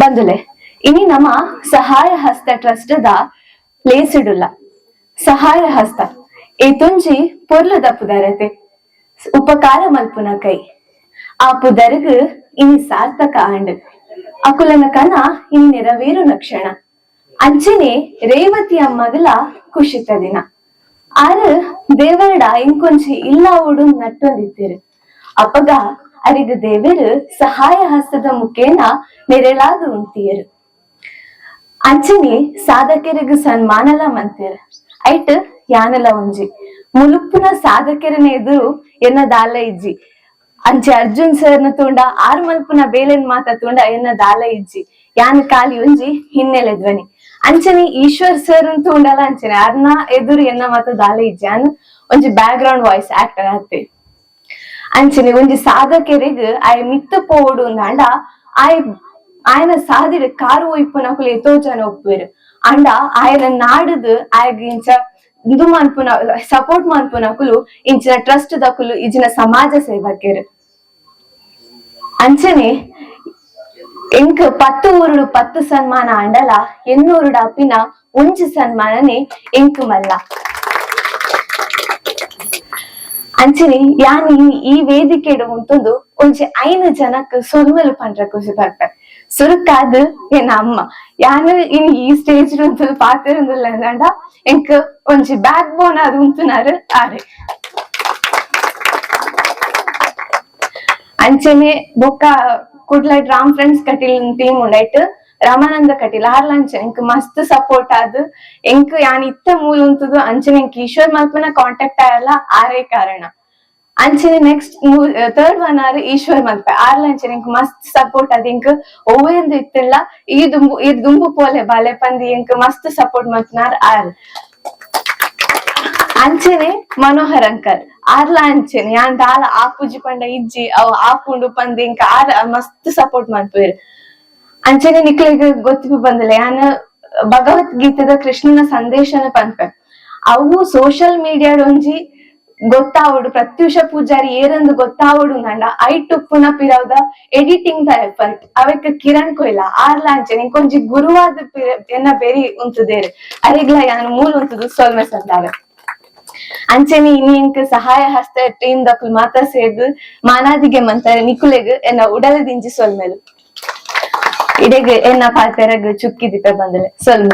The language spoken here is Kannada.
ಬಂದುಲೆ, ಇನಿ ನಮ್ಮ ಸಹಾಯ ಹಸ್ತ ಟ್ರಸ್ಟ್ ದ ಲೇಸಿಡುಲ್ಲ ಸಹಾಯ ಹಸ್ತ, ಈ ತುಂಜಿ ಪೊರ್ಲುದ ಪುದರತೆ. ಉಪಕಾರ ಮಲ್ಪುನ ಕೈ. ಆ ಪುದರ್ಗ್ ಇನಿ ಸಾರ್ಥಕ ಆಂಡ್. ಅಕುಲನ ಕನ ಇನ್ ನೆರವೇರು ನಕ್ಷಣ ಅಂಚನೆ ರೇವತಿಯ ಮಗಲ ಖುಷಿತ ದಿನ. ಆರು ದೇವರಡ ಇಂಕೊಂಚಿ ಇಲ್ಲ ಉಡು ನಟ್ಟೊಂದಿದ್ದೀರಿ. ಅಪ್ಪಗ ಅರಿಗ ದೇವರು ಸಹಾಯ ಹಸ್ತದ ಮುಖೇನ ನೆರಳಾದು ಉಂಟಿಯರು. ಅಂಚನೆ ಸಾಧಕರಿಗೂ ಸನ್ಮಾನಲ ಮಂತಿರ ಐಟ್ ಯಾನಲ ಒಂಜಿ ಮುಲುಪ್ಪುನ ಸಾಧಕರನ ಎದುರು ಎನ್ನ ದಾಲ ಇಜ್ಜಿ. ಅಂಚೆ ಅರ್ಜುನ್ ಸರ್ನ ತೂಂಡ ಆರ್ ಮಲ್ಪುನ ಬೇಲೆನ್ ಮಾತ ತೂಂಡ ಎನ್ನ ದಾಲ ಇಜ್ಜಿ. ಯಾನ್ ಕಾಲಿ ಒಂಜಿ ಹಿನ್ನೆಲೆ ಧ್ವನಿ. ಅಂಚನೆ ಈಶ್ವರ್ ಸರ್ ತೂಂಡಲ ಅಂಚನೆ ಅರ್ನ ಎದುರು ಎನ್ನ ಮಾತ ದಾಲ ಇಜ್ಜಿ. ಅನ್ ಒಂಜಿ ಬ್ಯಾಕ್ ಗ್ರೌಂಡ್ ವಾಯ್ಸ್ ಆಕ್ಟರ್ ಆತೆ ಅಂಚನೆ ಒಂಜಿ ಸಾಧಕೆರೆಗ್ ಆಯ್ ಮಿತ್ತ ಪೋಡು ಅಂಡ ಆಯ್ ಆಯನ ಸಾದಿರ ಕಾರು ಒಯ್ಪುನಕುಲು ಎತೋ ಜನ ಒಪ್ಪುವೆರು. ಅಂಡ ಆಯನ ನಾಡುದು ಆಯಗ್ ಇಂಚ ಇದು ಮನ್ಪುನ ಸಪೋರ್ಟ್ ಮನ್ಪುನಕುಲು ಇಂಚಿನ ಟ್ರಸ್ಟ್ ದಕುಲು ಇಜಿನ ಸಮಾಜ ಸೇವಕೆರು ಅಂಚನೆ ಎಂಕ್ ಪತ್ತು ಊರುಡು ಪತ್ತು ಸನ್ಮಾನ ಅಂಡಲ, ಎನ್ನೂರುಡು ಅಪ್ಪಿನ ಒಂಜಿ ಸನ್ಮಾನನೆ ಎಂಕ್ ಮಲ್ಲ. ಅಂಚನೆ ಯಾನ್ ಈ ಈ ವೇದಿಕೆಡು ಉಂತುದು ಒಂಜಿ ಐನು ಜನಕ್ ಸೊಲ್ಮಲು ಪಂಡ್ರ ಖುಷಿ ಬರ್ತಾರೆ ಸುರುಕಾದ್ ಎನ್ನ ಅಮ್ಮ ಯಾನ್ ಇನ್ ಈ ಸ್ಟೇಜ್ ಉಂತುದು ಪಾತಿರುಂದಿಲ್ಲ ಅಂಡ ಎಂಕ್ ಒಂಜಿ ಬ್ಯಾಕ್ ಬೋನ್ ಅದು ಉಂತುನಾರು ಆರೆ ಅಂಚನೆ ಬೊಕ್ಕ ಕುಡ್ಲೈಟ್ ರಾಮ್ ಫ್ರೆಂಡ್ಸ್ ಕಟಿಲ್ ಟೀಮ್ ಉಂಡೈಟ್ ರಾಮಾನಂದ ಕಟೀಲ್ ಆರ್ಲಂಚನೆ ಎಂಕ್ ಮಸ್ತ್ ಸಪೋರ್ಟ್ ಆದ್. ಎಂಕ್ ಯಾನ್ ಇತ್ತ ಮೂಲ ಉಂತುದು, ಅಂಚನೆ ಎಂಕ್ ಈಶ್ವರ್ ಮಲ್ಪನ ಕಾಂಟ್ಯಾಕ್ಟ್ ಆಯಲ್ಲ, ಆರೇ ಕಾರಣ. ಅಂಚನೆ next third one R Eshwar Malpe ಆರ್ಲಂಚನೆ ಎಂಕ್ ಮಸ್ತ್ ಸಪೋರ್ಟ್ ಆದ. ಎಂಕ್ ಒವ್ವೆಂದು ಇತ್ತಿಲ್ಲ, ಈ ದುಂಬು ಈ ದುಂಬು ಪೋಲೆ ಬಾಲೆ ಪಂದಿ ಎಂಕ್ ಮಸ್ತ್ ಸಪೋರ್ಟ್ ಮಲ್ಪನಾರ್ ಆರ್. ಅಂಚನೆ ಮನೋಹರ್ ಅಂಕಲ್ ಆರ್ಲ ಅಂಚನೆ ಯಾನ್ ದಾಲ ಆಪುಜಿ ಪಂಡ ಇಜ್ಜಿ, ಅವ್ ಆಪುಂಡು ಪಂದ್ ಇಂಕ ಆರ್ ಮಸ್ತ್ ಸಪೋರ್ಟ್ ಮಾಡ್ಪೇರು ಅಂಚನೆ ನಿಕ್ಲಿಗೆ ಗೊತ್ತಿಪ್ಪು ಬಂದಿಲ್ಲ. ಯಾನ ಭಗವದ್ಗೀತೆದ ಕೃಷ್ಣನ ಸಂದೇಶನ ಪನ್ಪೆ. ಅವು ಸೋಷಿಯಲ್ ಮೀಡಿಯಾಡ್ ಒಂಜಿ ಗೊತ್ತಾವಡು, ಪ್ರತ್ಯುಷ ಪೂಜಾರಿ ಏರಂದು ಗೊತ್ತಾವಡು ನಂಡ ಐಟು ಪುನ ಪಿರವ್ದ ಎಡಿಟಿಂಗ್ ದ ಎಫರ್ಟ್ ಅವಕ್ಕೆ ಕಿರಣ್ ಕೊಯ್ಲ, ಆರ್ಲ ಅಂಚನೆ ಕೊಂಜಿ ಗುರುವಾದ ಎನ್ನ ಬೆರಿ ಉಂತುದೇರು. ಅರಿಗ್ಲ ಯಾನ್ ಮೂಲ ಉಂತುದು ಸೋಲ್ಮೆ ಸಂದಾವೆ ಅಂಚನೆ ಇಂಕ್ ಸಹಾಯ ಹಸ್ತ ಟೀಮ್ ದಕುಲ್ ಮಾತ ಸೇರ್ದು ಮಾನಾದಿಗೆ ಮಂತಾರೆ ನಿಕುಲೆಗ್ ಎನ್ನ ಉಡಲ ದಿಂಜಿ ಸೊಲ್ಮೆಲು. ಇಡೆಗ್ ಎನ್ನ ಪಾತೆರಗ್ ಚುಕ್ಕಿ ದಿಪ್ಪ ಬಂದಲೆ ಸೊಲ್ಮೆ